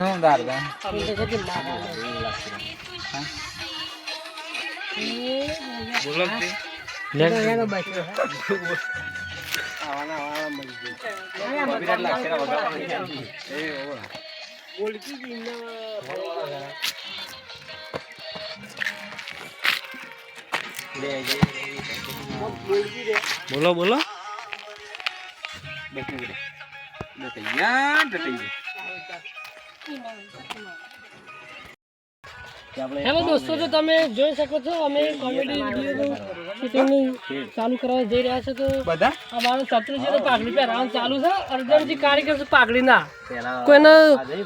દારદા બોલો. બોલો બેઠું ગયો. ગયા. હેલો દોસ્તો તો તમે જોઈ શકો છો અમે કોમેડી વિડીયોનું શૂટિંગ ચાલુ કરવા જઈ રહ્યા છે તો બધા? અમારો તો પાઘડી પહેરાવાનું ચાલુ છે. અર્જનજી કારીગર છે પાઘડી ના. કોઈને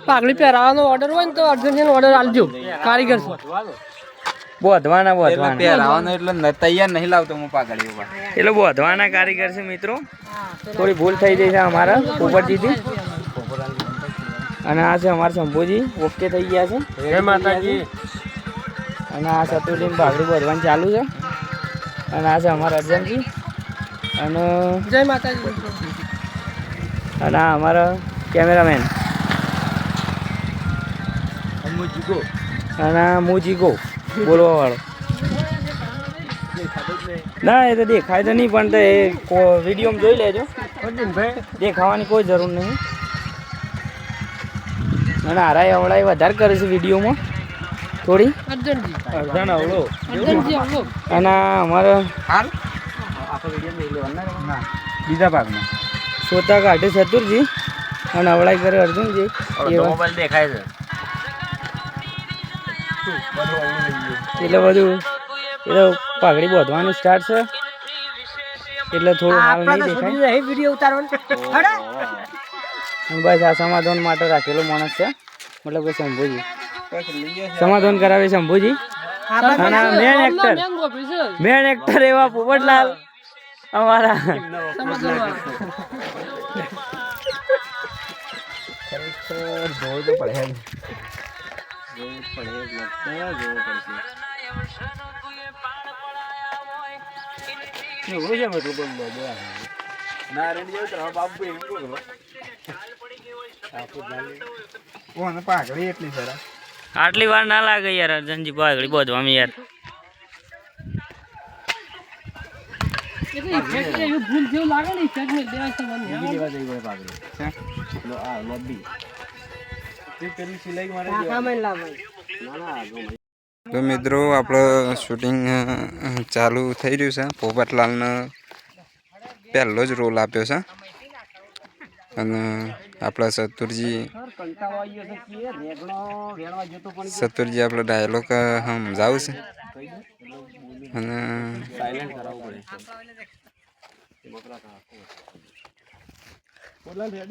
પાઘડી પહેરાવાનો ઓર્ડર હોય ને તો અર્જનજીનો ઓર્ડર આપજો. કારીગર છે. બોધવાના બોધવાના પહેરાવાનો એટલે તૈયાર નહીં લાવતો હું પાઘડી ઉપર એટલે બોધવાના કારીગર છે મિત્રો. થોડી ભૂલ થઈ જઈ છે અમારા પોપટજીથી અને આ છે અમારા શંભુજી ઓકે થઈ ગયા છે. જય માતાજી. અને આ સતુરજી ભાગડી ભરવાનું ચાલુ છે. અને આ છે અમારા અર્જનજી. અને જય માતાજી. અને આ અમારા કેમેરામેન. અને આ હું જીગો બોલવા વાળો ના એ તો દેખાય તો નહીં પણ તો એ વિડીયોમાં જોઈ લેજો. દેખાવાની કોઈ જરૂર નહીં. અને હારાય હવળાએ વધારે કરે છે વિડીયોમાં. થોડી? અર્જનજી. અડધા હવળો અને હાલ? બીજા ભાગમાં સોતા કાઢે ચતુરજી અને અવળાઈ કરે અર્જુનજી. એવા. મોબાઈલ દેખાય છે. એટલે બધું એટલે પાઘડી બોધવાનું સ્ટાર્ટ છે. એટલે થોડું હાલ નહીં દેખાય. વીડિયો ઉતારવાનો. બસ આ સમાધાન માટે રાખેલો માણસ છે. મતલબ કે શંભુજી. સમાધાન કરાવે શંભુજી. અને આ મેન એક્ટર મેન છે. એક્ટર એવા પોપટલાલ અમારા. પડે પડશે. બધું તો બાપુ એમ. કોને પાઘડી એટલી આટલી વાર ના લાગે યાર અર્જનજી પાઘડી યાર. ભૂલ જેવું લાગે ને આ લોબી. પેલી સિલાઈ મારે. તો મિત્રો આપણું શૂટિંગ ચાલુ થઈ રહ્યું છે. પોપટલાલનો પહેલો જ રોલ આપ્યો છે. અને આપણા સતુરજી સતુરજી આપણો ડાયલોગ સમજાવશે અને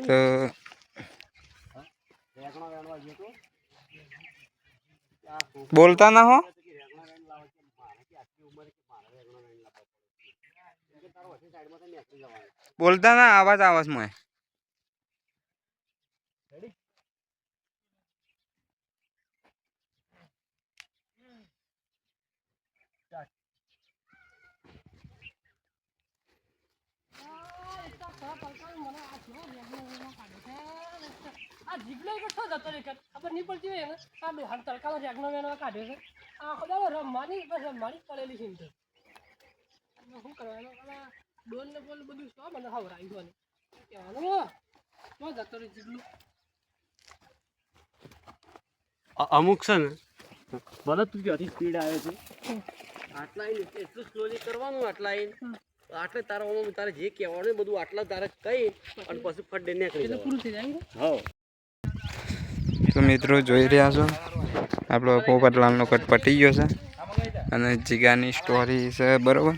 તો બોલતા ના હો? બોલતા ના આવાજ આવાજ મોય આ જીગલો છો જતો રે ખબર નહીં પડતી હોય ને આ તડકાનો રેગનો વેનો કાઢ્યો છે. આ ખબર રમવાની બસ રમવાની પડેલી છે શું કરવાનું? આ ડોલ ને બોલ બધું શું? મને હવરાયું છે કહેવાનું? શું જતો રે જીગલું? અમુક છે ને ભલે તું ક્યાંથી સ્પીડ આવે છે? આટલા એટલું સ્લોલી કરવાનું આટલા આટલે તારા ઓમાં તારે જે કહેવાનું બધું આટલા તારે કહી અને પછી ફટ દઈને નીકળી એટલે. પૂરું થઈ જાય હા તો મિત્રો જોઈ રહ્યા છો આપણો પોપટલાલનો કટ પટી ગયો છે. અને જીગાની સ્ટોરી છે બરોબર?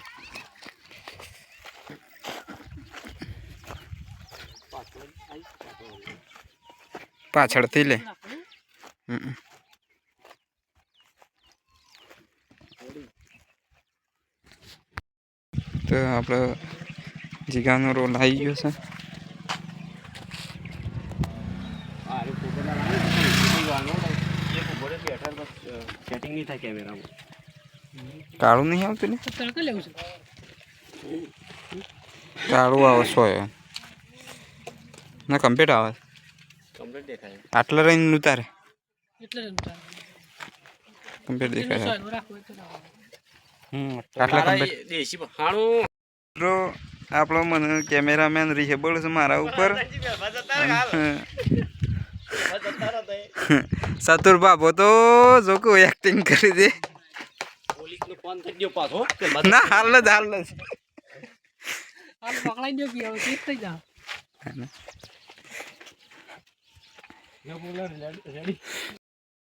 પાછળથી લે. તો આપણો જીગાનો રોલ આવી ગયો છે. કાળું નહીં આવતું ને? કાળું આવે સો ના કમ્પ્લીટ આવે. કમ્પ્લીટ દેખાય આટલા રહીને ઉતારે. એટલે ઉતારે. કમ્પ્લીટ દેખાય. આટલા કમ્પ્લીટ દેશી હાણું. મિત્રો આપણો મને કેમેરામેન રિહેબલ છે મારા ઉપર. સતુર બાબો તો જો કે એક્ટિંગ કરી દે. પોલીસનો ફોન થઈ ગયો પાછો કે ના હાલ જ હાલ જ. હાલ પકડાઈ દો કે હવે થઈ જાઓ.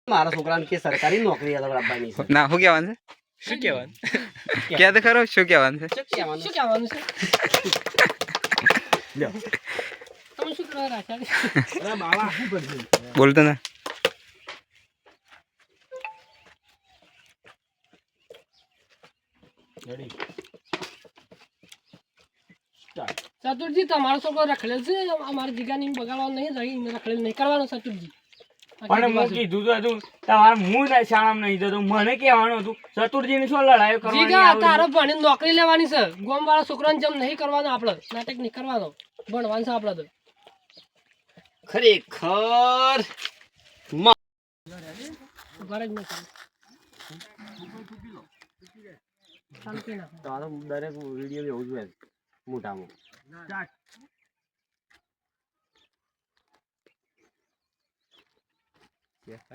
મારા છોકરાને કે સરકારી નોકરી આપવાની છે. ના શું કહેવાનું છે? શું કહેવાનું? કે તો ખરો શું કહેવાનું છે? શું કહેવાનું છે? લ્યો. તમે શું કરવા રાખ્યા બોલતો ના. ચતુરજી તમારો છોકરો રખડેલ છે. અમારી જગ્યાની બગાડવા નહીં રહી રખડેલ નહીં કરવાનો ચતુરજી પણ હું કીધું તો હતું તમારે હું ના શાળામાં નહીં જતો મને કહેવાનું હતું ચતુર્જી શું લડાઈ કરવાની જીગા તારો ભણીને નોકરી લેવાની છે. ગોમ વાળા છોકરાને જેમ નહીં કરવાનો આપણે નાટક નહીં કરવાનો. ભણવાનું છે આપણે તો. ખરેખર ઘરે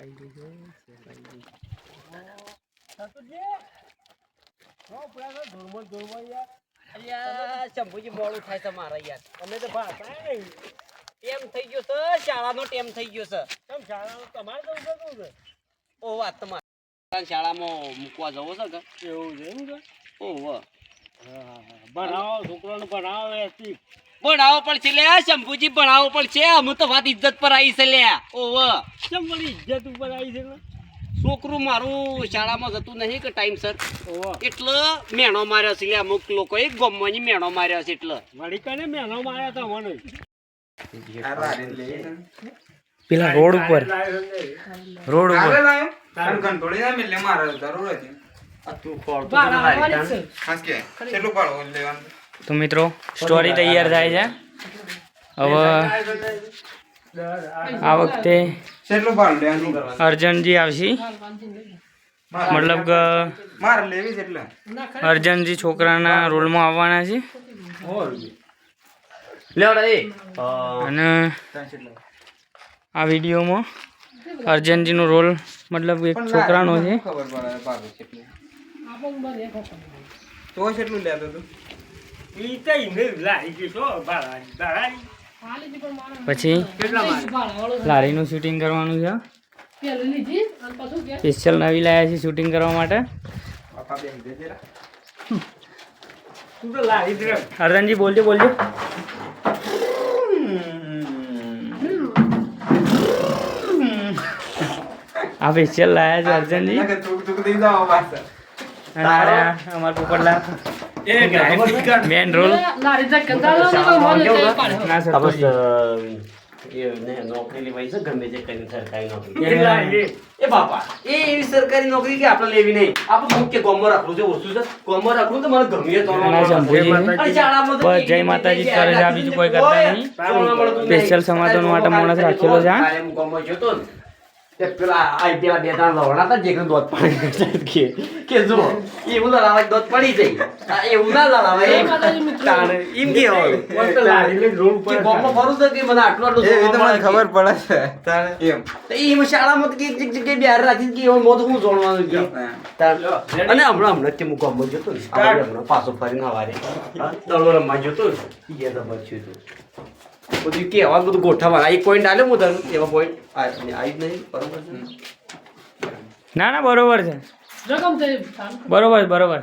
જ નહીં ચાલુ કરી નાખો. તારો દરેક વીડિયો એવું જોઈએ મોટામાં અલ્યા, શંભુજી મોડું થાય છે મારે યાર અમે તો ટેમ થઈ ગયો છે શાળાનો ટેમ થઈ ગયો છે ઓ વાત તમારી શાળામાં મૂકવા જવો છે કે એવું છે એમ કે ઓહો ભણાવો છોકરાને ભણાવો ભણાવો પડશે લે શંભુજી ભણાવો પડશે હું તો વાત ઇજ્જત પર આવી છે લે ઓવ કેમ વળી ઇજ્જત ઉપર આવી છે છોકરું મારું શાળામાં જતું નહીં કે ટાઈમ સર. એટલે મેણો માર્યો છે અમુક અમુક લોકોએ ગમવાની મેણો માર્યો છે એટલે. પેલા રોડ ઉપર. રોડ ઉપર. થોડી ના મેલે મારા જરૂર છે. તો મિત્રો સ્ટોરી તૈયાર થાય છે. હવે આ વખતે અર્જનજી આવશે. મતલબ કે અર્જનજી છોકરાના રોલમાં આવવાના છે. અને આ વિડીયોમાં અર્જનજીનો રોલ મતલબ એક છોકરાનો છે. કેટલું તો કેટલું લેતો તું આ લીધી પણ પછી. લારીનું શૂટિંગ કરવાનું છે પેલું લીધી અને પાછું કે સ્પેશિયલ નવી લાયા છે શૂટિંગ કરવા માટે. અર્જનજી બોલજો બોલજો. આ સ્પેશિયલ લાયા છે અર્જનજી અમારા પોપટલા મેન રોલ? લારી તક કંટાળો ને તો મને તે પાડ્યો. ના સર નોકરી લેવાય છે ગમે તે કરીને સરકારી નોકરી એ બાપા એ એવી સરકારી નોકરી કે આપણે લેવી નહીં. આપણે મુખ્ય ગોમો રાખવું છે ઓછું છે. ગોમો રાખવું તો મને ગમે તો ના શંભુજી અને શાળામાં તો બસ જય માતાજી કરે છે બીજું કોઈ કરતા નહીં. સ્પેશિયલ સમાધાન માટે માણસ રાખેલો છે ગોમો જતો ને તે પેલા આ પેલા બે ત્રણ લવણા હતા જેને દોત પાણી કે કે જો એવું લડાવા દોત પડી જાય આ એવું ના લડાવાય જય એમ. માતાજી મિત્રો. તાણે એમ કેવાનું કે ગોમમાં ફરું તો કે મને આટલું આટલું એ તો મને જોવા મળે ખબર પડે છે. તારે એમ. તો એમ શાળામાં તો એક જગ્યાએ બિહાર રાખી કે એવો મોત હું જોડવાનું કે અને હમણાં હમણાં કે હું ગામમાં જતો હમણાં પાછો ફરીને હવારે દડો રમવા જતો ઈ તો બચ્યું હતું બધું કહેવાનું બધું ગોઠવવાનું. એક પોઈન્ટ આલ્યો હું તને એવા પોઈન્ટ આવી જ નહીં બરોબર છે? ના ના બરોબર છે. બરોબર બરોબર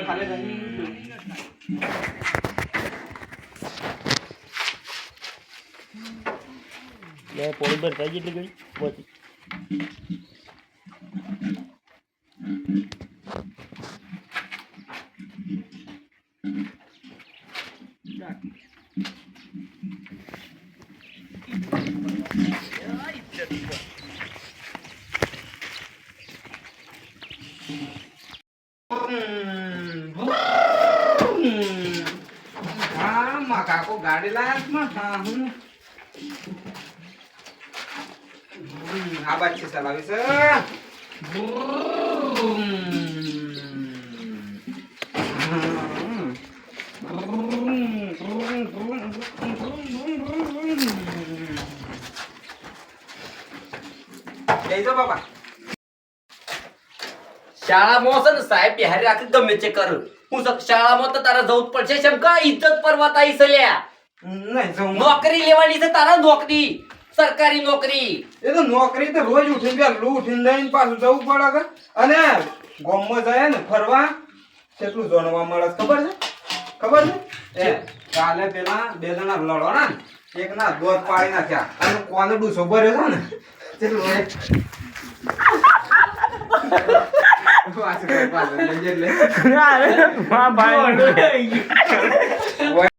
ખાલી બે પોળી ભર થઈ જેટલી ગઈ બધી ગાડી લાયા હા હું હા હું આ બાદ છે ચલાવી છે જઈજો બાપા શાળામાં છે ને સાહેબ બિહારી રાખી ગમે તે કરું હું સક- શાળામાં તો તારે જવું જ પડશે કેમ કે સરકારી નોકરી. એ તો નોકરી તો રોજ ઉઠીને પેલું ઉઠીને લઈને પાછું જવું પડે કે અને ગામમાં જાય ને ફરવા કેટલું જાણવા મળે ખબર છે? ખબર છે? એ કાલે પેલા બે જણા લડો ને એક ના દોધ પાડી નાખ્યા. અને કોને ડૂસો ભર્યો છે ને? કેટલું એ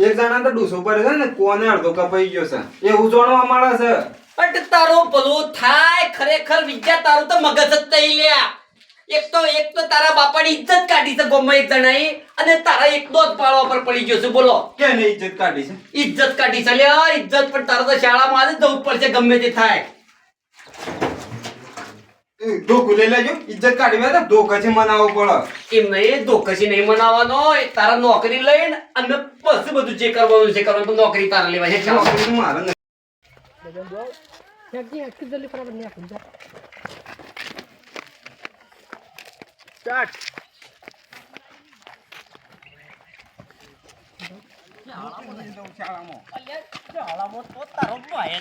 એક જણા તો ડૂસો પર છે ને કોને અડધો કપાઈ ગયો છે? એવું જાણવા મળે છે. બટ તારો ભલો થાય ખરેખર વિદ્યા તારું તો મગજ જ થઈ લ્યા એક તો એક તો તારા બાપાની ઇજ્જત કાઢી છે ગોમાં એક જણાએ અને તારા એકનો જ પાળવા પર પડી ગયો છે બોલો. કે નહીં ઇજ્જત કાઢી છે? ઇજ્જત કાઢી છે. લ્યા ઇજ્જત પણ તારા તો શાળામાં આજે જવું પડશે ગમે તે થાય. ધોકું લઈ લેજો. ઇજ્જત કાઢી મનાવવો પડે એમ નહીં મનાવવાનો તારા નોકરી લઈને અને પછી બધું જે કરવાનું છે કરવાનું નોકરી તારે લેવા છે મારે નહીં. તો તારો ભાઈ.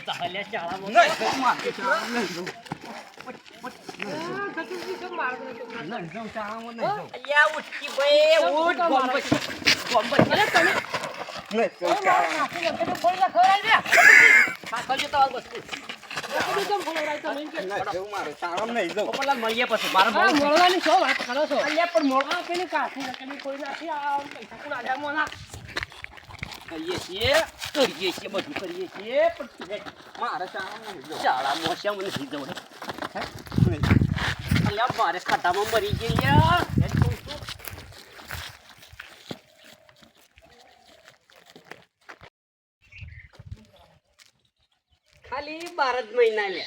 કરીએ છીએ કરીએ છીએ બધું કરીએ છીએ પણ. મારે શાળામાં છે મને નથી જવું હે? અલ્યા મારે ખાતામાં મરી ગઈ યાર. ખાલી બાર જ મહિના લે.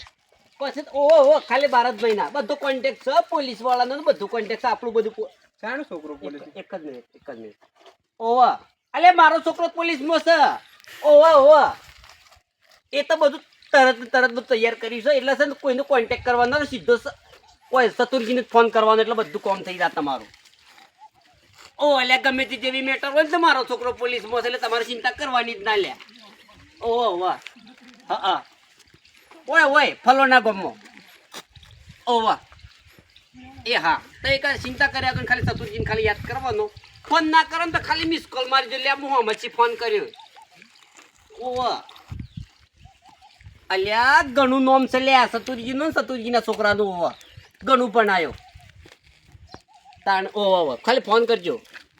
પછી ઓહો ખાલી બાર જ મહિના. બધું કોન્ટેક્ટ છે પોલીસ વાળાનો ને બધું કોન્ટેક્ટ છે આપણું બધું પો- છોકરો પોલીસ એક જ મિનિટ એક જ મિનિટ ઓહો અલે મારો છોકરો પોલીસમાં છે. ઓહો ઓહો. એ તો બધું તરત તરત બધું તૈયાર કર્યું એટલે છે કોઈનો કોન્ટેક્ટ કરવાનો ને સીધો ઓય સતુરજીને ફોન કરવાનો, એટલે બધું કામ થઈ જાય તમારું. ઓ, એટલે ગમે તે જેવી મેટર હોય ને તો છોકરો પોલીસમાં છે, એટલે તમારે ચિંતા કરવાની જ ના લે. ઓ, વાહ. હા હા. ઓય ઓય, ફલોના ગમો. ઓ, વાહ. એ, હા. તો એક ચિંતા કર્યા કરીને ખાલી સતુરજીને ખાલી યાદ કરવાનો. ફોન ના કરો ને તો ખાલી મિસ કોલ મારી જો લે હું મચ્છી ફોન કર્યો. ઓવા અલ્યા ઘણું નોમ છે લે સતુરજી નું સતુરજીના છોકરાનું હોવા ઘણું પણ આવ્યો તાણ ઓવા ખાલી ફોન કરજો.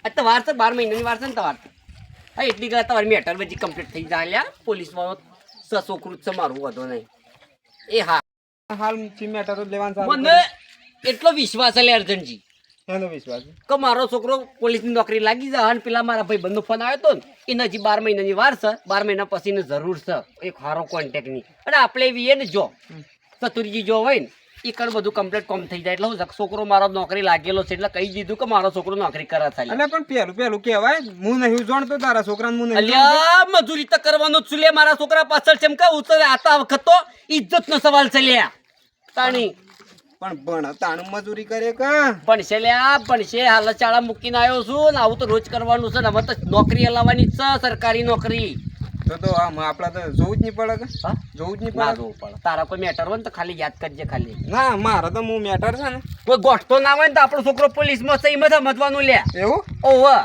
આ તો વાર છે બાર મહિનાની વાર છે ને તમારે. હા એટલી ગયા તમારી મેટર બધી કમ્પ્લીટ થઈ જાય લ્યા પોલીસ વાળો સ છોકરું છે મારું વધો નહીં. એ હા. હાલ મેટર લેવાનું મને એટલો વિશ્વાસ લે અર્જનજી. એનો વિશ્વાસ કે મારો છોકરો પોલીસની નોકરી લાગી જાય અને પેલા મારા ભાઈ બંધનો ફોન આવ્યો હતો ને એને હજી બાર મહિનાની વાર છે બાર મહિના પછીની જરૂર છે એક સારો કોન્ટેક્ટની. અને આપણે એવી ને જો ચતુરજી જો હોય ને એ કણ બધું કમ્પ્લીટ કોમ થઈ જાય. એટલે હું છોકરો મારો નોકરી લાગેલો છે એટલે કહી દીધું કે મારો છોકરો નોકરી કરે છે અલ્યા પણ પેલું પેલું કહેવાય હું નહીં જાણતો તારા છોકરાને હું નહીં અલ્યા મજૂરી તો કરવાનો જ છું લે મારા છોકરા પાછળ છે એમ કે ઉતરે આતા વખત તો ઇજ્જતનો સવાલ છે લ્યા. તાણી પણ પણ તાણું મજૂરી કરે કે? છે લ્યા છે હાલ ચાળા મૂકીને આવ્યો છું ને આવું તો રોજ કરવાનું છે ને હવે તો નોકરી હલાવવાની છે સરકારી નોકરી. તો તો આમ આપડા તો જોવું જ નહીં પડે કે? જોવું જ નહીં પડે? જોવું પડે. તારા કોઈ મેટર હોય ને તો ખાલી યાદ કરજે ખાલી. ના મારે તો હું મેટર છે ને. કોઈ ગોઠતો ના હોય ને તો આપણો છોકરો પોલીસમાં છે એમાં સમજવાનું લે. એવું? ઓહો.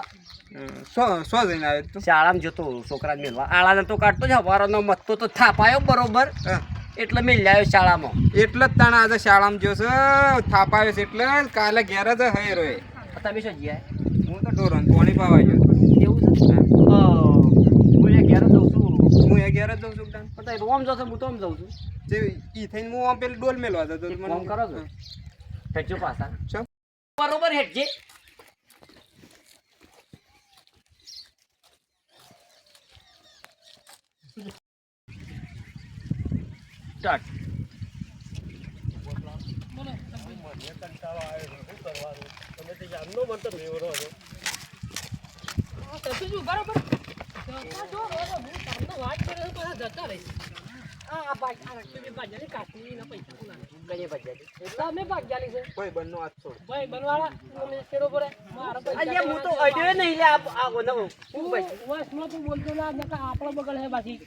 સો જઈને આવે શાળામાં જતો છોકરા મેળવા આળાને તો કાઢતો જ હવારનો મતતો તો થાપાયો બરોબર. હા. એટલે મેં લાવ્યો શાળામાં. એટલે જ તાણા આજે શાળામાં જો છે. થાપ છે એટલે કાલે ઘેર જ હે રહ્યો. તમે શું જીયા હું તો ઢોરણ પાણી પાવા ગયો. એવું છે? હું. એ ઘેર જઉં છું. હું એ ઘેર જ જઉં છું. પણ રોમ જશે હું તો આમ જઉં છું. જે ઈ થઈને હું આમ પેલી ડોલ મેલવા જતો કરો છો? હેઠજો પાછા. બરોબર બરોબર હેઠજે નકા આપડે બગલ હે બાકી.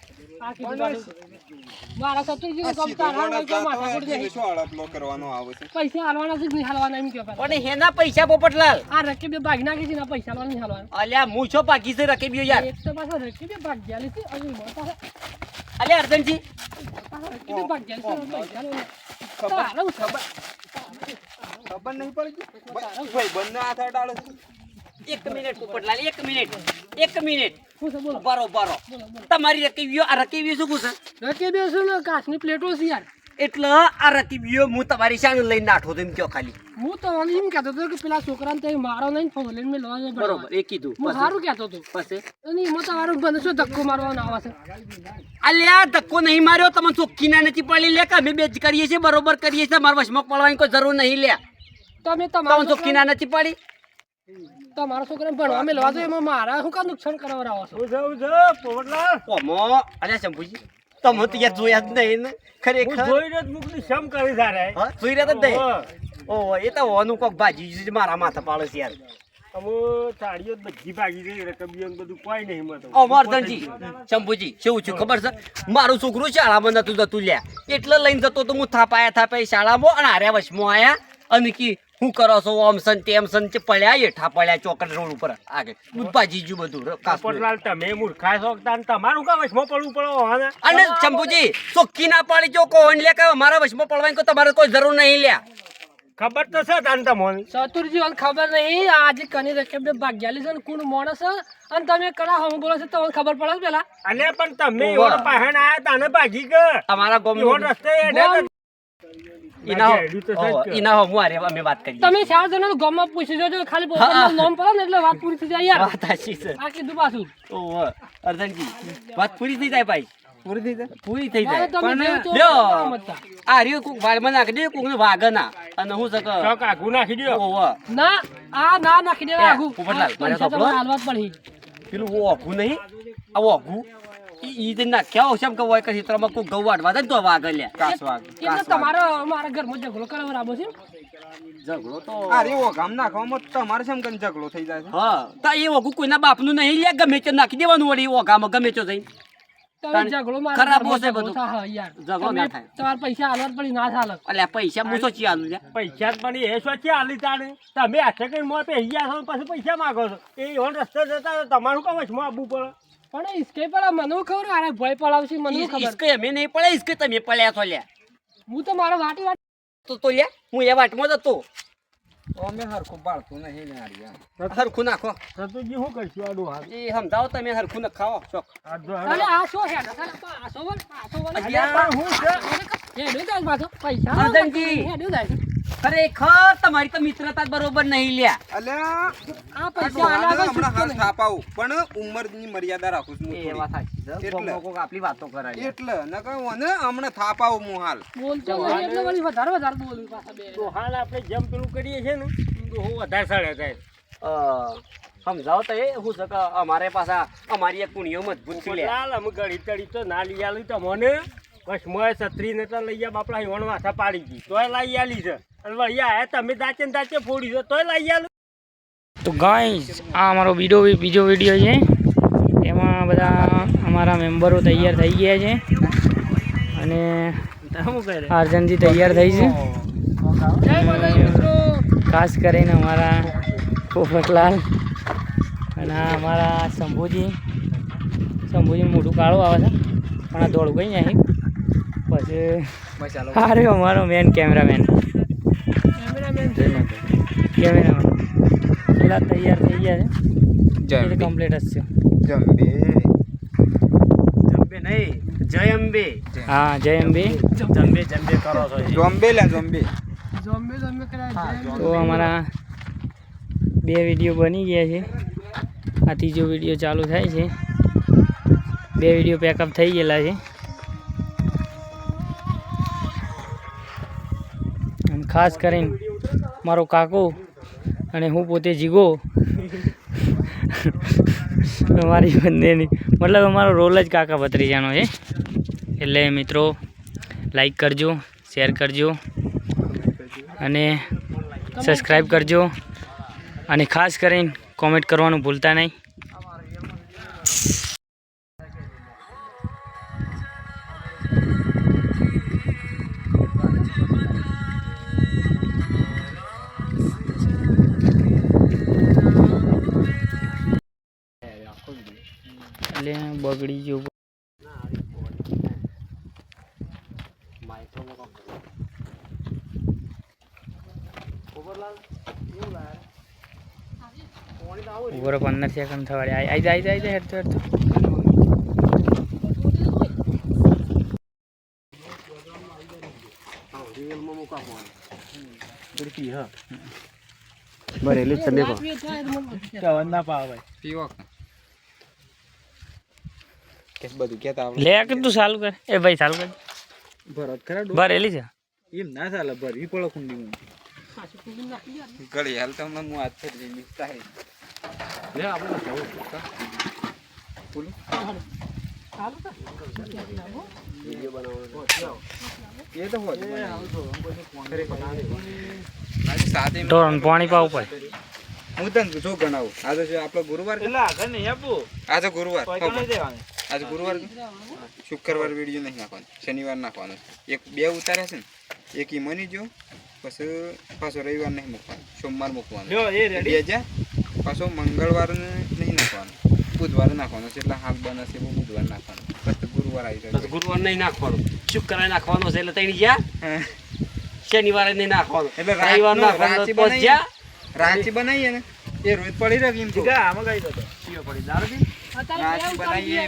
મારા શત્રુજી નું કામ તારા તો માથા ફૂટ જાય. શું અડપલો કરવાનો આવે છે. પૈસા હાલવાના છે કે નહીં હાલવાના એમ પહેલા. પણ હેના પૈસા પોપટલાલ. આ રકીબે ભાગ નાખી છે ને પૈસા હાલવાના નહીં હાલવાના. અલ્યા હું છો પાકી છે રકેબ્યો યાર. એક તો પાછા રકીબે ભાગ ગયેલી છે અને એમાં અલ્યા અર્જનજી. પાછા ભાગ ગયેલી છે અને પૈસા લેવાના. તારું ખબર? ખબર નહીં પડી? ભાઈ બંને હાથ અડાડે છે. એક મિનિટ પોપટલાલ એક મિનિટ એક મિનિટ. બોલો બોલો તમારી રકેબીઓ આ રકેબીઓ શું કહું છે રકીબે શું ને કાચની પ્લેટો છે યાર. એટલે આ રકેબીઓ હું તમારી શાને લઈને નાઠો તો એમ કયો ખાલી. હું તો એમ કહેતો હતો કે પેલા છોકરાને તમે મારો નહીં ફોન લઈને મેં લેવા બરોબર એ કીધું. હું સારું કહેતો હતો. પછી? અને એમાં તમારો બંધ શું ધક્કો મારવાનો આવે છે? અલ્યા ધક્કો નહીં માર્યો તમે ચોખ્ખી ના નથી પડી લે કે અમે બે જ કરીએ છીએ બરોબર કરીએ છીએ મારા વશમાં પડવાની કોઈ જરૂર નહીં લે. તમે તમારો ચોખ્ખી ના નથી પડી? તમારા છોકરાને ભણવા મેળવા દો એમાં મારા શું કા નુકસાન કરાવડાવો છો? ઓમો અરે શંભુજી તમે તો યાર જોયા જ નહીં ને. ખરેખર. હા, જોઈ રહ્યા જ નહીં? ઓ એ તો ઓનું કોક ભાજી જ મારા માથા પાડે છે યાર. ઓમો અર્જનજી શંભુજી શું છું ખબર છે? મારું છોકરું શાળામાં નતું જતું લ્યા. એટલે લઈને જતો તો હું થાપાયા થાપાઈ શાળામાં અને હાર્યા વશમાં આયા અને કી શું કરો છો? ઓમ સન તેમ સન તે પડ્યા પડ્યા ચોકડ રોડ ઉપર. આગળ દૂધ જીજુ બધું કાશ્મીર. તમે મૂર્ખા છો તાન? તમારું કા વચમાં પડવું પડો હા અને ચંપુજી ચોખ્ખી ના પાડી જો કોણ લે કે મારા વશમાં પડવાની કો તમારે કોઈ જરૂર નહીં લ્યા. ખબર તો છે તાન તમને. ચતુરજી મને ખબર નહીં. આજે કની રકેબે ભાગ્યાલી છે ને કોણ માણસ છે? અને તમે કરા હમ બોલો છો તમને ખબર પડે પેલા? અને પણ તમે ઓર પહેણ આયા તાને ભાગી ગયો તમારા ગોમ રસ્તે ઈના હો- તો હો અમે વાત કરી તમે ચાર જણા ગામમાં પૂછી જોજો ખાલી. પોતાનું નામ પડે ને એટલે વાત પૂરી થઈ જાય યાર. વાત સાચી છે. આ કીધું પાછું. ઓહો, અર્જનજી વાત પૂરી થઈ જાય ભાઈ. પૂરી થઈ જાય? પૂરી થઈ જાય. પણ લ્યો. આ રહ્યું કુક વાળમાં નાખી દે કોકને વાગે ના અને હું સક ચોક આઘું નાખી દ્યો. ઓહો, ના આ ના નાખી દે આગુ. ઉપર લાલ મારે પૈસા હાલવા પડી પેલું ઓઘું નહીં? આ ઓઘું ઈ ઈ તે નાખ્યા હશે એમ કે હોય કે ક્ષેત્રમાં કોક ગૌ વાટવા દે ને તો વાગે લ્યા કાસવાગ એટલે તમારો મારા ઘરમાં ઝઘડો કરાવરાવો છે ઝઘડો તો આ રેવો ગામ નાખવામાં તમારે છે કે ઝઘડો થઈ જાય છે. હા તો એ ઓઘું કોઈના બાપનું નહીં લે ગમે તે નાખી દેવાનું વળી ઓઘામાં ગમે તો જઈ તમે ઝઘડો મારા ખરાબ હશે બધું. ઝઘડો ના થાય. તમારે પૈસા હાલત પડી ના ચાલે અલ્યા પૈસા મૂસો ચી આલું છે. પૈસા પણ એ છે આલી તાણે? તમે હાથે કઈ મોં પે ગયા છો ને પછી પૈસા માંગો છો? એ એવો રસ્તે જતા તમારું કામ વચમાં આવવું પડે. પણ ઈસકે પડા મને ખબર અરે ભય પડાવશે મને ખબર. ઈસકે અમે નહીં પડે ઈસકે તમે પડ્યા છો લ્યા. હું તો મારો વાટી વાટ તો તો લ્યા હું એ વાટમાં જ હતો. અમે હરખું બાળતું નહીં ને હારી હરખું નાખો. સતુજી શું કરશું આડું હાલ એ સમજાવો તમે હરખું ન ખાઓ ચોક. આ અરે આ શું પાછો આ પાછો વળ અલ્યા, હું છે? એ જાય પાછો. પૈસા અર્જનજી. હેડ્યો જાય. ખરેખર તમારી તો મિત્રતા બરોબર નહીં લ્યા. અલ્યા આ પૈસા આલા હમણાં હાલ થાપાવું. પણ ઉંમરની મર્યાદા રાખું છું એ વાત સાચી છે. એટલે. આપણી વાતો કરાય એટલે નકર અને હમણાં થાપાવ હું હાલ. બોલતો નહીં એટલે વળી વધારે વધારે બોલું પાછા બે. તો હાલ આપણે જેમ પેલું કરીએ છીએ ને તો હું વધારે સાડે થાય. અ, સમજાવો તો એ હું છે અમારે પાછા અમારી એક કુણીઓ મજબૂત છે લાલ અમે ગળી તળી તો ના લઈ આલી તમને બસ મોય છત્રી ને તો લઈ ગયા બાપડા હિવણ માથા પાડી ગઈ તોય લઈ આલી છે. અને હે તમે દાચે ને દાચે ફોડી છો તોય લઈ આલું. તો ગાઈસ આ અમારો બીજો બીજો વીડિયો છે. એમાં બધા અમારા મેમ્બરો તૈયાર થઈ ગયા છે. અને શું તૈયાર થઈ છે. ખાસ કરીને અમારા પોપટલાલ અને આ અમારા શંભુજી. શંભુજી મોટું કાળું આવે છે. પણ આ દોડું કઈ નહીં. અરે અમારો મેન કેમેરામેન કેમેરામેન પેલા તૈયાર થઈ ગયા છે. જમ્બે કમ્પ્લીટ જ છે. જમ્બે નહીં જય અંબે. હા જય અંબે. જમ્બે જંબે કરો છો જોમ્બે જોમ્બે કરાય તો અમારા બે વીડિયો બની ગયા છે. આ ત્રીજો વીડિયો ચાલુ થાય છે. બે વીડિયો પેકઅપ થઈ ગયેલા છે. ખાસ કરીને મારો કાકો અને હું પોતે જીગો. મારી બંનેની, મતલબ અમારો રોલ જ કાકા ભત્રીજાનો છે. એટલે મિત્રો લાઈક કરજો શેર કરજો અને સબસ્ક્રાઈબ કરજો. અને ખાસ કરીને કોમેન્ટ કરવાનું ભૂલતા નહીં. પંદર સેકન્ડ થવાડી આઈ આઈ જાય આઈ જાય હેડતો હેડતો જ તમે પીવો બધું કેતા લે કીધું તું ચાલુ કર. એ ભાઈ ચાલુ કર. ભરત ખરા ભરેલી છે. એમ ના ચાલે ભરવી પડે કુંડી ગળી હાલ તો હમણાં હું હાથ ફેરવી મિક્સ થાય લે આપણે બોલું એ તો હોય સાથે ઢોરણ પાણી પાવું પડે હું તને જો ગણાવું. આજે છે. આપણો ગુરુવાર આજે ગુરુવાર. આજે ગુરુવાર શુક્રવાર વીડિયો નહીં નાખવાનો શનિવાર નાખવાનો એક બે ઉતારે છે ને એક ઈ મની જો પછી પાછો રવિવાર નહીં મૂકવાનો. સોમવાર મૂકવાનો. બે હજાર પાછો મંગળવાર નહીં નાખવાનો. બુધવારે નાખવાનો છે એટલે હાથ બનશે બહુ બુધવાર નાખવાનો. પછી ગુરુવાર આવી જાય ગુરુવાર નહીં નાખવાનો. શુક્રવારે નાખવાનો છે એટલે તઈ ગયા? શનિવારે નહીં નાખવાનો. એટલે રવિવાર નાખવાનો રાચી તો બનાવીએ. જ્યાં? રાંચી બનાવીએ ને એ રોજ પડી રહે એમ કહું. આમાં ગઈ દારૂ સીઓ પડી બનાવીએ.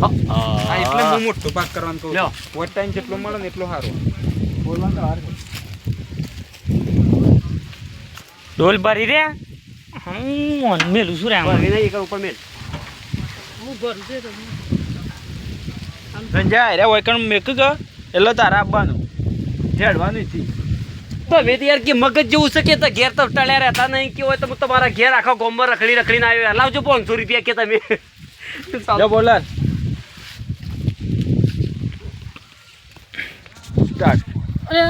હા એટલે હું. મોટો પાક કરવાનું કહું વોટ ટાઈમ જેટલો મળે ને એટલો સારો. ડોલ ભરી રહ્યા? હમ મેલું શું રે આમાં? નહીં એક ઉપર મેલ. હું ભરું છે તો સંજય રે વૈકણ મેક ગ? એટલે તારા આપવાનું. ઝેડવાનું થી. તો વેદ યાર કે મગજ જેવું છે કે તો ઘેર તો ટળ્યા રહેતા નહીં કે હોય તો હું તમારા ઘેર આખો ગોમર રખડી રખડીને આવ્યો. લાવજો પાંચસો રૂપિયા કે તમે. જો બોલર. સ્ટાર્ટ અરે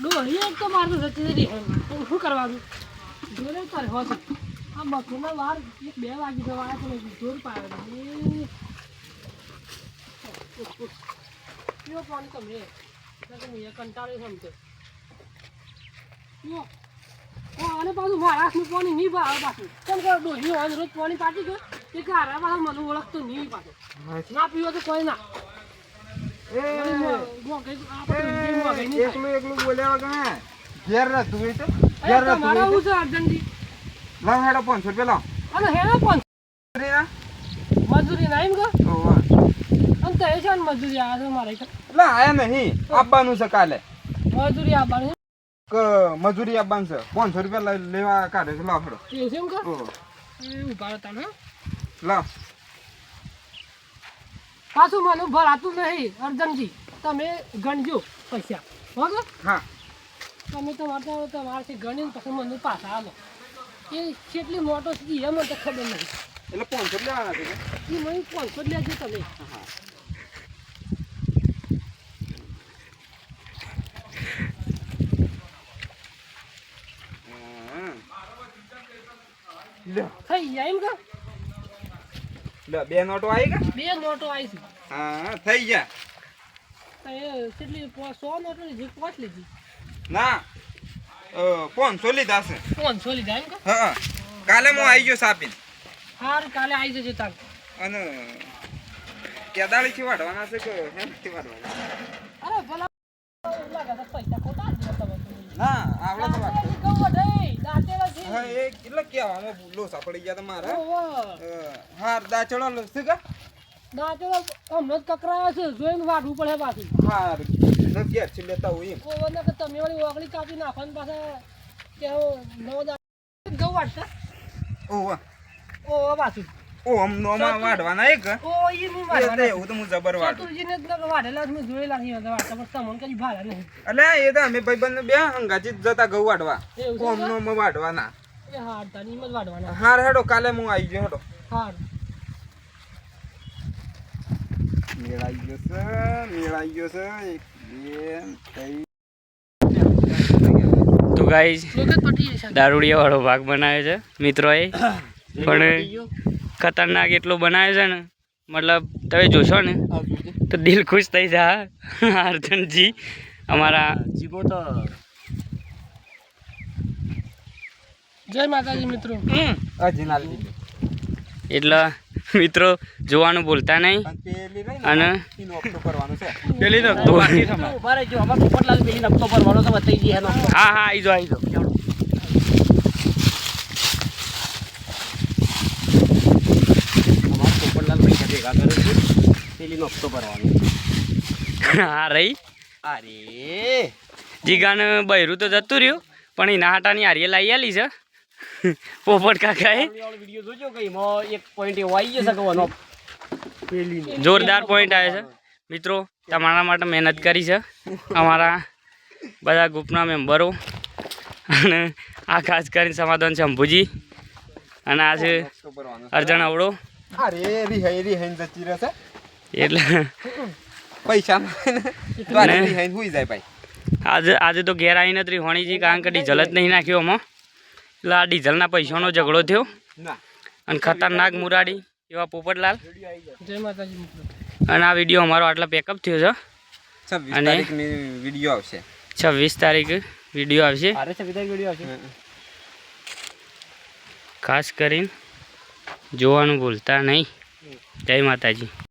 ડોહી એક તો મારતો જતી રહી તો શું કરવાનું જોડે તારે હોત. આ બપોરના વાર એક બે વાગી આવ્યા પણ જોર પાડે પીવો પાણી તમે? હું કંટાળ્યો તો. ઓ, અને પાછું મહારાષ્ટ્રનું પાણી નહીં ભાવે પાછું. કેમ કે ડોહી હોય રોજ પાણી પાટી ગયો એ કે પાછું પાછા મને ઓળખતો નહીં પાછું. ના પીવો તો કોઈ ના. એકલું એકલું બોલ્યા વગર ઘેર રહેતું હોય તો? ઘેર રહેતું હોય? છે તો લાવ હેડો પાંચસો રૂપિયા લાવ અને હેના પણ મજૂરી ના? એમ કે. અને તે છે ને મજૂરી આ છે મારે એટલે આયા નહીં. આપવાનું છે કાલે મજૂરી આવવાની કે મજૂરી આપવાનું છે? પાંચસો રૂપિયા લેવા કાઢે છે લાવ હેડો એ છે એમ કે ઊભા રહેતા ને લાવ પાછું મને ભરાતું નહીં અર્જનજી તમે ગણજો પૈસા. બરાબર? હા. તમે તમારે તમારાથી ગણીને પછી મને પાછા આવો એ કેટલી મોટો છે એ મને તો ખબર નહીં. એટલે પાંચસો લેવાના છે એ મને પાંચસો જ લેજો તમે. હા. થઈ જાય એમ કે? લ્યો, બે નોટો આવી ગયા? બે નોટો આવી છે. હા થઈ ગયા. તો કેટલી સો નોટો લીધી પાંચ લીધી. ના પાંચસો લીધા છે. પાંચસો લીધા એમ કે? હા કાલે હું આવી ગયો સાપીને. હાર કાલે આવી જજો તાર. અને કેદાળી થી વાઢવાના છે કે હેમથી વાઢવાના? અરે ભલા લાગે પૈસા ખોટા ના આવડે તો વાઢતો. છે. હા એ એટલે કહેવામાં લોસા પડી ગયા તમારા. હાર દાચડો છે કે દાંતેલા હમણાં જ કકરાયા છે જોઈને વાઢવું પડે પાછું. ન ઘેરથી લેતા હોય એમ. ઓવરના કે તમે વાળી ઓગળી કાપી નાખો પાછા કે હું નવ દાંત. ઘઉં વાટતા ઓહો. ઓહો પાછું. ઓમ નોમાં વાઢવાના એક? ઓ ઈ નહીં એ એવું તો હું જબર વાઢું. ચતુરજીને જ વાઢેલા જ મેં જોયેલા છે પણ તમને નહીં. એ તો અમે ભાઈબંધ બે હંગાચી જતા ઘઉં વાઢવા. ઓમ નોમાં વાઢવાના. એ હાર તારી એમ વાઢવાના. હાર હેડો કાલે હું આવી ગયો હેડો. હાર. મેળાઈ ગયો છે મેળાઈ ગયો છે એક બે ત્રણ. તો ગાઈઝ જશે. દારૂડિયા વાળો ભાગ બનાવ્યો છે મિત્રોએ. પણ ખતરનાક એટલો બનાવે છે ને મતલબ તમે જોશો ને તો દિલ ખુશ થઈ જા. અર્જુનજી અમારા જીગો તો જય માતાજી મિત્રો. એટલે મિત્રો જોવાનું ભૂલતા નહીં. અને હા હા આવી અને આવી ઓપ્ટો કરવાનું છે પેલી તો ઊભા રહેજો અમારે પોપટલાલ પેલી નકતો ભરવાનો છે બતાવી દઈએ એનો હા હા આવી જાઓ આવી જાઓ અમારે પોપટલાલ પૈસા ભેગા કરે છે પેલી નકતો ભરવાનો હા રહી. અરે! જીગાને બૈરું તો જતું રહ્યું પણ એના હાટાની હારીએ લાવી આલી છે. પોપટ કાકાએ. વીડિયો જોજો કે એમાં એક પોઈન્ટ એવો આવી જશે કવાનો જોરદાર પોઈન્ટ આવે છે. મિત્રો તમારા માટે મહેનત કરી છે. અમારા બધા ગ્રુપના મેમ્બરો અને આ ખાસ કરીને સમાધાન છે અંબુજી અને આ છે અર્જણ અવડો અરે રિહાઈ રિહાઈ જતી રહેશે. એટલે પૈસા ને? રિહાઈ હુઈ જાય ભાઈ. આજે આજે તો ઘેર આવી નથી હોણીજી કારણ કે ડીઝલ જ નહીં નાખ્યો આમાં એટલે આ ડીઝલના પૈસાનો ઝઘડો થયો. અને ખતરનાક મુરાડી એવા પોપટલાલ. જય માતાજી અને આ વીડિયો અમારો આટલો પેકઅપ થયો છે. અને? વીડિયો આવશે. છવ્વીસ તારીખ વીડિયો આવશે. ખાસ કરીને જોવાનું ભૂલતા નહીં. જય માતાજી.